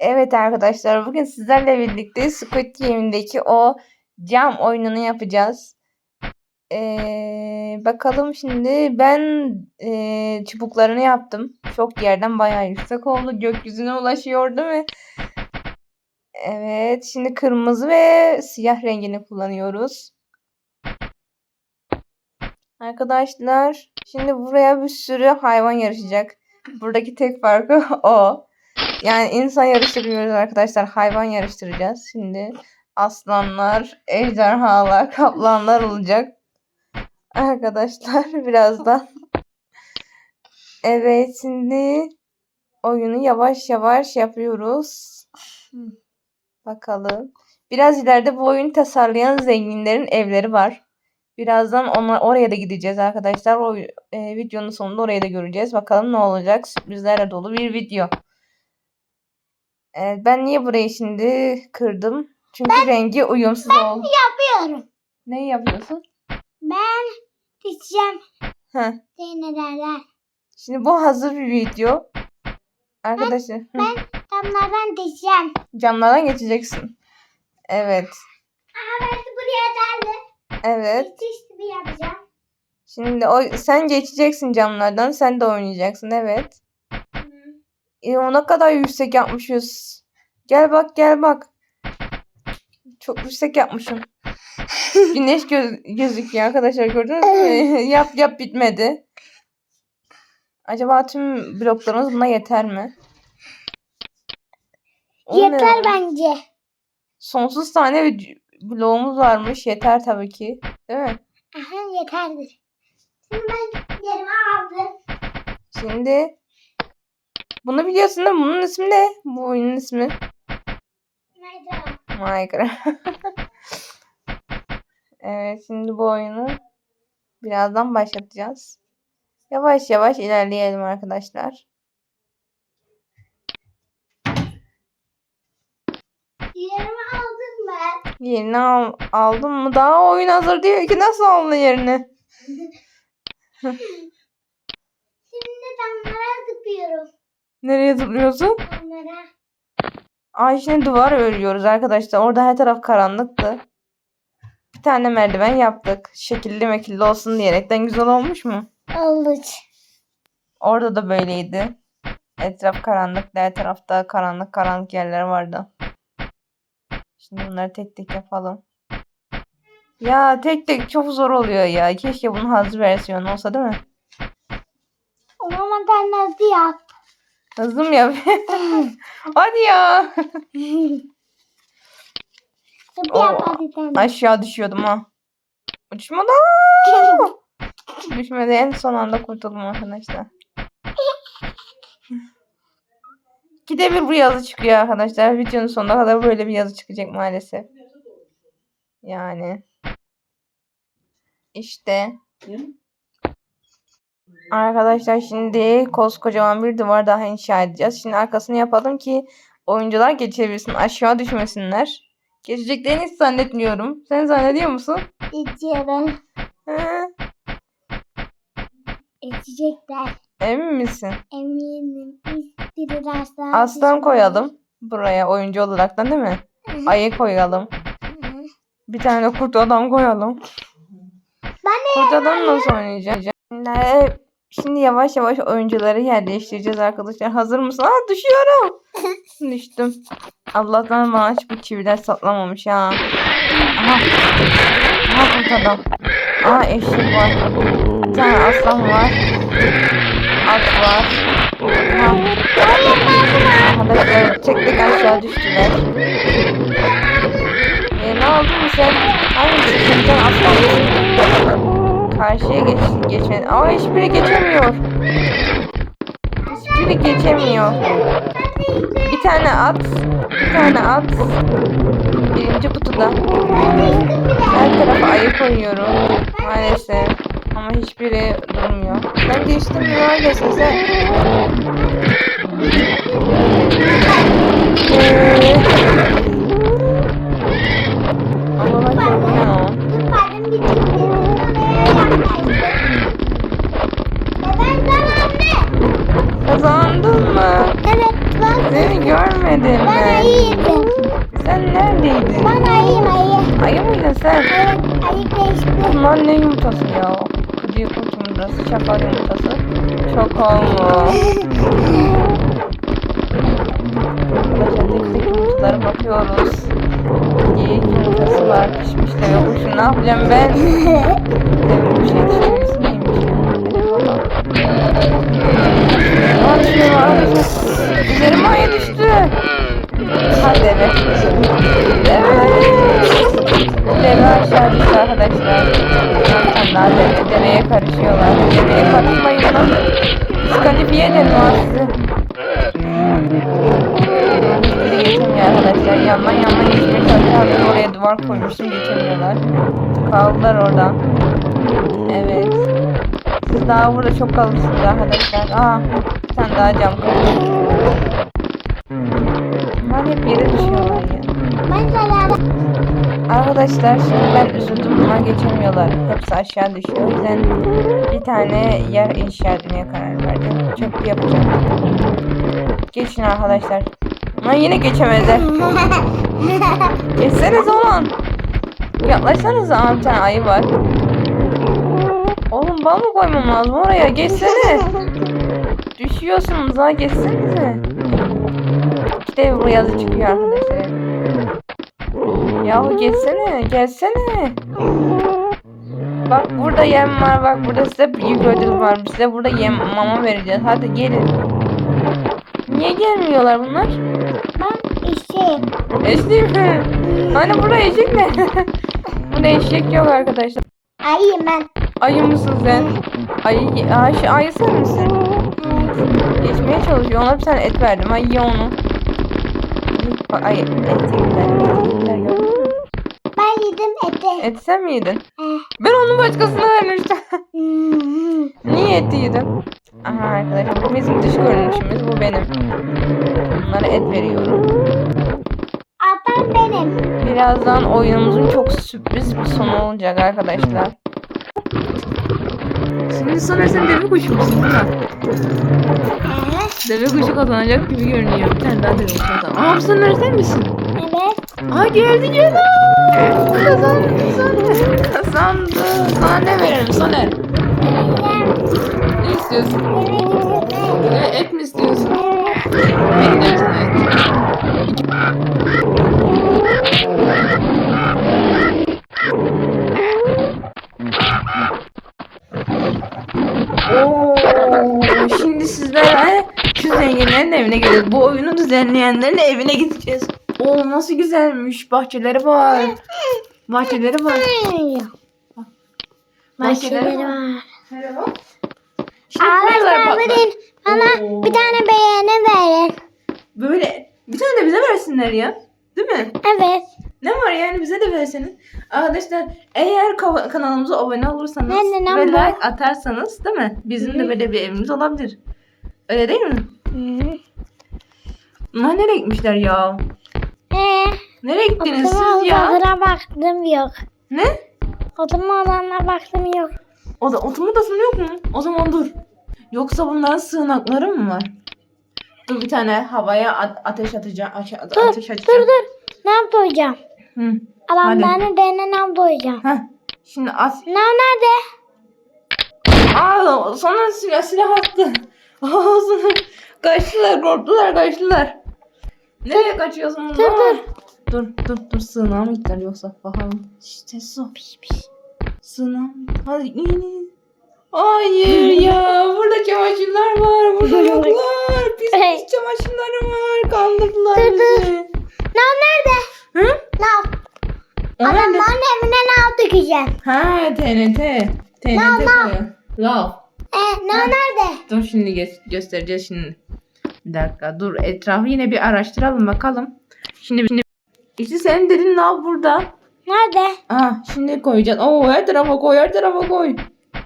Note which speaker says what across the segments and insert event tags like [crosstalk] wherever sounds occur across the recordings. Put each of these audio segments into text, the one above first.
Speaker 1: Evet arkadaşlar bugün sizlerle birlikte Squid Game'deki o cam oyununu yapacağız. Ee, bakalım şimdi ben ee, çubuklarını yaptım. Çok yerden bayağı yüksek oldu. Gökyüzüne ulaşıyor değil mi? Evet şimdi kırmızı ve siyah rengini kullanıyoruz. Arkadaşlar şimdi buraya bir sürü hayvan yarışacak. Buradaki tek farkı [laughs] o. Yani insan yarıştırmıyoruz arkadaşlar. Hayvan yarıştıracağız. Şimdi aslanlar, ejderhalar, kaplanlar olacak. Arkadaşlar [laughs] birazdan. Evet şimdi oyunu yavaş yavaş yapıyoruz. Bakalım. Biraz ileride bu oyunu tasarlayan zenginlerin evleri var. Birazdan ona, oraya da gideceğiz arkadaşlar. O e, videonun sonunda orayı da göreceğiz. Bakalım ne olacak. Sürprizlerle dolu bir video. Evet, ben niye burayı şimdi kırdım? Çünkü rengi uyumsuz oldu.
Speaker 2: Yapıyorum.
Speaker 1: Ne yapıyorsun?
Speaker 2: Ben diyeceğim
Speaker 1: Heh.
Speaker 2: değnelerler.
Speaker 1: Şimdi bu hazır bir video. Arkadaşlar hı,
Speaker 2: Ben damlardan diyeceğim.
Speaker 1: camlardan geçeceksin. Evet.
Speaker 2: Aha ben de buraya geldi.
Speaker 1: Evet.
Speaker 2: Geçiş gibi yapacağım.
Speaker 1: Şimdi o sen geçeceksin camlardan. Sen de oynayacaksın. Evet. E, o ne kadar yüksek yapmışız. Gel bak gel bak. Çok yüksek yapmışım. [laughs] Güneş göz gözüküyor arkadaşlar gördünüz mü? [laughs] yap yap bitmedi. Acaba tüm bloklarımız buna yeter mi? O ne
Speaker 2: Yeter
Speaker 1: lan?
Speaker 2: bence.
Speaker 1: Sonsuz tane bir bloğumuz varmış. Yeter tabii ki. Değil mi?
Speaker 2: Aha yeterdir. Şimdi ben yerimi aldım.
Speaker 1: Şimdi bunu biliyorsun mi? Bunun ismi ne? Bu oyunun ismi. Minecraft. [laughs] evet şimdi bu oyunu birazdan başlatacağız. Yavaş yavaş ilerleyelim arkadaşlar.
Speaker 2: Yerimi aldım ben.
Speaker 1: Yerini al, aldın mı? Daha oyun hazır değil ki nasıl aldın yerini? [laughs]
Speaker 2: Şimdi damlara zıplıyorum.
Speaker 1: Nereye zıplıyorsun?
Speaker 2: Damlara.
Speaker 1: Ay şimdi duvar örüyoruz arkadaşlar. Orada her taraf karanlıktı. Bir tane merdiven yaptık. Şekilli mekilli olsun diyerekten güzel olmuş mu?
Speaker 2: Oldu.
Speaker 1: Orada da böyleydi. Etraf karanlık, her tarafta karanlık karanlık yerler vardı. Şimdi bunları tek tek yapalım. Ya tek tek çok zor oluyor ya. Keşke bunun hazır versiyonu olsa değil mi?
Speaker 2: O zaman sen nasıl yap?
Speaker 1: Hızlı mı yap? [laughs] Hadi ya. Oo. Aşağı düşüyordum ha. Uçmadan. [laughs] Düşmedi en son anda kurtuldum arkadaşlar. İkide bir bu yazı çıkıyor arkadaşlar. Videonun sonuna kadar böyle bir yazı çıkacak maalesef. Yani. İşte. Arkadaşlar şimdi koskocaman bir duvar daha inşa edeceğiz. Şimdi arkasını yapalım ki oyuncular geçebilsin. Aşağı düşmesinler. Geçeceklerini hiç zannetmiyorum. Sen zannediyor musun?
Speaker 2: İçiyorum.
Speaker 1: He,
Speaker 2: İçecekler.
Speaker 1: emin misin?
Speaker 2: Eminim. Biri aslan.
Speaker 1: Aslan koyalım. Buraya oyuncu olaraktan değil mi? Ayı koyalım. Bir tane kurt adam koyalım.
Speaker 2: Ben
Speaker 1: Kurt adam nasıl oynayacağız? Şimdi, şimdi yavaş yavaş oyuncuları yer değiştireceğiz arkadaşlar. Hazır mısın? Aa düşüyorum. [laughs] Düştüm. Allah'tan bana hiçbir çiviler saplamamış ha. Aha. Aha kurt adam. Aha eşek var. Bir tane aslan var. At var. Aha. Arkadaşlar çektik aşağı düştüler. E, ne oldu mu sen? Hangisi? Sen aslan? Karşıya geç, geçmedi. Aa hiçbiri geçemiyor. Hiçbiri geçemiyor. Bir tane at. Bir tane at. Birinci kutuda. Her tarafa ayı koyuyorum. Maalesef. Ama hiçbiri durmuyor. Ben ya. Geçsin sen. Ee, Tek yumurtalara bakıyoruz. Geyik yumurtası var, pişmiş de yokmuş. Ne yapacağım ben? Demin bir şey dişimiz neymiş ya? Hadi bakalım. Aa düşüyor arkadaşlar. Üzerime ayı düştü. Hadi evet. Evet. Deve aşağı düştü arkadaşlar. Daha deve, deveye karışıyorlar. Deveye karışmayın lan. Diskalifiye ha sizi. Hiçbiri geçemiyor arkadaşlar. Yandan yandan geçmeye çalışıyor. Oraya duvar koymuştum geçemiyorlar. Kaldılar orada. Evet. Siz daha burada çok kalırsınız arkadaşlar. Aa, bir tane daha cam kırdı. Bunlar hep yere düşüyorlar ya.
Speaker 2: Ben.
Speaker 1: Arkadaşlar şimdi ben üzüldüm bunlar geçemiyorlar. Hepsi aşağı düşüyor. O yüzden bir tane yer inşa etmeye karar verdim. Çöp yapacağım. Geçin arkadaşlar. Ama yine geçemezler. [laughs] Geçseniz ulan. Yaklaşsanız Aa, bir tane ayı var. Oğlum bal mı koymam lazım oraya? Geçsene. Düşüyorsunuz ha geçsenize. İşte bu yazı çıkıyor arkadaşlar. Yahu gelsene, gelsene. Bak burada yem var, bak burada size büyük ödül var. Size burada yem mama vereceğiz. Hadi gelin. Niye gelmiyorlar bunlar?
Speaker 2: Ben işim.
Speaker 1: Eşlik mi? Hani burada eşek ne? [laughs] burada eşek yok arkadaşlar.
Speaker 2: Ayıyım ben.
Speaker 1: Ayı mısın sen? Ayı, Aa, şu ayı sen misin? Geçmeye çalışıyor. Ona bir tane et verdim. Ay ye onu. Ay et yediler. Et yediler gördün mü?
Speaker 2: Ben yedim eti.
Speaker 1: Et sen mi yedin?
Speaker 2: Eh.
Speaker 1: Ben onun başkasına vermiştim. [laughs] Niye et yedin? Aha arkadaşlar bu bizim dış görünüşümüz bu benim. Bunlara et veriyorum.
Speaker 2: Ablam benim.
Speaker 1: Birazdan oyunumuzun çok sürpriz bir sonu olacak arkadaşlar. Şimdi sonra sen deve kuşu musun değil mi? Deve kuşu kazanacak gibi görünüyor. Bir tane daha deve kuşu kazan. Aa bu sen misin?
Speaker 2: evet.
Speaker 1: Aa geldi geldi. Kazandı Soner. Kazandı. Sana ne verelim Soner? Ne istiyorsun? Ee, et mi istiyorsun? Sana et. Şimdi sizlerle şu zenginlerin evine gidiyoruz. Bu oyunu düzenleyenlerin evine gideceğiz. Oo nasıl güzelmiş. Bahçeleri var. Bahçeleri var.
Speaker 2: Başları var.
Speaker 1: Merhaba. Şimdi buralar
Speaker 2: Arkadaşlar
Speaker 1: patlar.
Speaker 2: bugün bana
Speaker 1: Oo.
Speaker 2: bir tane beğeni verin.
Speaker 1: Böyle bir tane de bize versinler ya. Değil mi?
Speaker 2: Evet.
Speaker 1: Ne var yani bize de verseniz. Arkadaşlar eğer ka- kanalımıza abone olursanız
Speaker 2: Ne, ne, ne
Speaker 1: ve
Speaker 2: bu?
Speaker 1: like atarsanız değil mi? Bizim de böyle bir evimiz olabilir. Öyle değil mi? Bunlar nereye gitmişler ya? Nereye gittiniz
Speaker 2: oturma
Speaker 1: siz ya?
Speaker 2: odalarına baktım yok.
Speaker 1: Ne?
Speaker 2: Oturma odalarına baktım yok.
Speaker 1: O da oturma odasında yok mu? O zaman dur. Yoksa bunların sığınakları mı var? Dur bir tane havaya a- ateş atacağım. Aşağı,
Speaker 2: Dur,
Speaker 1: ateş açacağım.
Speaker 2: dur dur. Ne yaptı hocam?
Speaker 1: Hı. Hadi.
Speaker 2: beni değne ne yaptı hocam?
Speaker 1: Heh. Şimdi at.
Speaker 2: Ne nerede?
Speaker 1: Aa sonra silah, silah attı. [laughs] Sonra kaçtılar korktular kaçtılar. Nereye kaçıyorsunuz?
Speaker 2: dur, dur.
Speaker 1: Dur dur dur sığınağa mı gittiler yoksa bakalım. İşte su. Sığınağa mı? Hadi in. Hayır ya burada çamaşırlar var burada [laughs] yoklar. Pis pis çamaşırlar var. Kandırdılar
Speaker 2: Dur, dur.
Speaker 1: bizi.
Speaker 2: Ne nerede?
Speaker 1: Hı?
Speaker 2: Ne?
Speaker 1: O
Speaker 2: Adam
Speaker 1: nerede?
Speaker 2: bana evine ne yaptı güzel?
Speaker 1: Ha TNT. TNT koyuyor. Lav.
Speaker 2: Ee, ne nerede?
Speaker 1: Dur şimdi gö- göstereceğiz şimdi. Bir dakika dur etrafı yine bir araştıralım bakalım. Şimdi şimdi işte senin dediğin lav burada.
Speaker 2: Nerede?
Speaker 1: Aa şimdi koyacağız. Oo her tarafa koy her tarafa koy.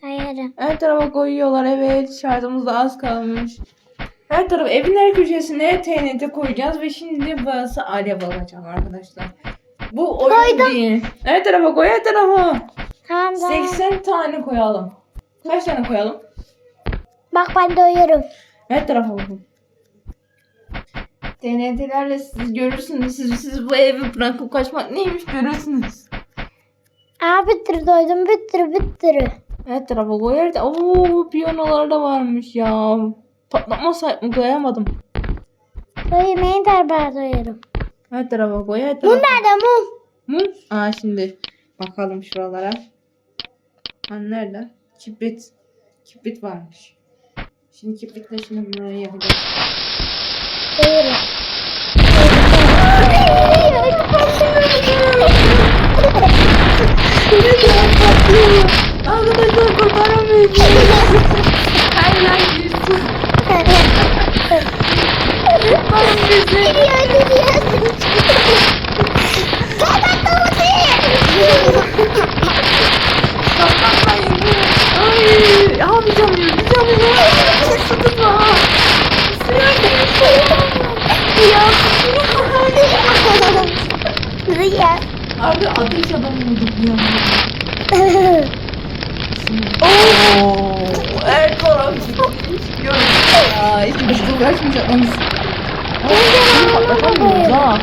Speaker 2: Hayırım.
Speaker 1: Her tarafa koyuyorlar evet. Şarjımız da az kalmış. Her taraf evin her köşesine TNT koyacağız ve şimdi burası alev alacak arkadaşlar. Bu oyun
Speaker 2: Koydum.
Speaker 1: değil. Her tarafa koy her tarafa.
Speaker 2: Tamam tamam.
Speaker 1: 80 tane koyalım. Kaç tane koyalım?
Speaker 2: Bak ben doyuyorum.
Speaker 1: Her tarafa bakın. TNT'lerle siz görürsünüz. Siz, siz bu evi bırakıp kaçmak neymiş görürsünüz.
Speaker 2: Aa bitir doydum bitir bitir.
Speaker 1: Her tarafa koyar da ooo piyanolar da varmış ya. Patlatmasaydı mı koyamadım.
Speaker 2: Doyum en terbar doyarım.
Speaker 1: Her tarafa koy her
Speaker 2: Mum nerede mum?
Speaker 1: Mum. Aa şimdi bakalım şuralara. Ha nerede? Kibrit. Kibrit varmış. Şimdi kibritle şimdi bunları yapacağız.
Speaker 2: Doyarım.
Speaker 1: Arkadaşlar kurtaramıyorum. Her yer yüzsüz. Kurtarın bizi.
Speaker 2: Gidiyor gidiyor. Kapat
Speaker 1: Saklanmayın. Ay, abi canım, canım. Çok sıkıntı var. Suya
Speaker 2: Rüya.
Speaker 1: Abi ateş adam vurduk bir anda. Ooo. Her taraf çok işliyor. Ya hiç biz uğraşmayacağız. Bunu patlatamıyoruz ha.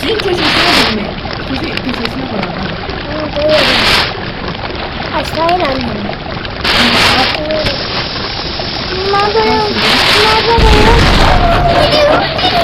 Speaker 1: Suyun köşesine girmeyin. Köşe, köşesine koyalım.
Speaker 2: Aşağıya inanmıyorum. Bunlar da yok. Bunlar da yok. Hiç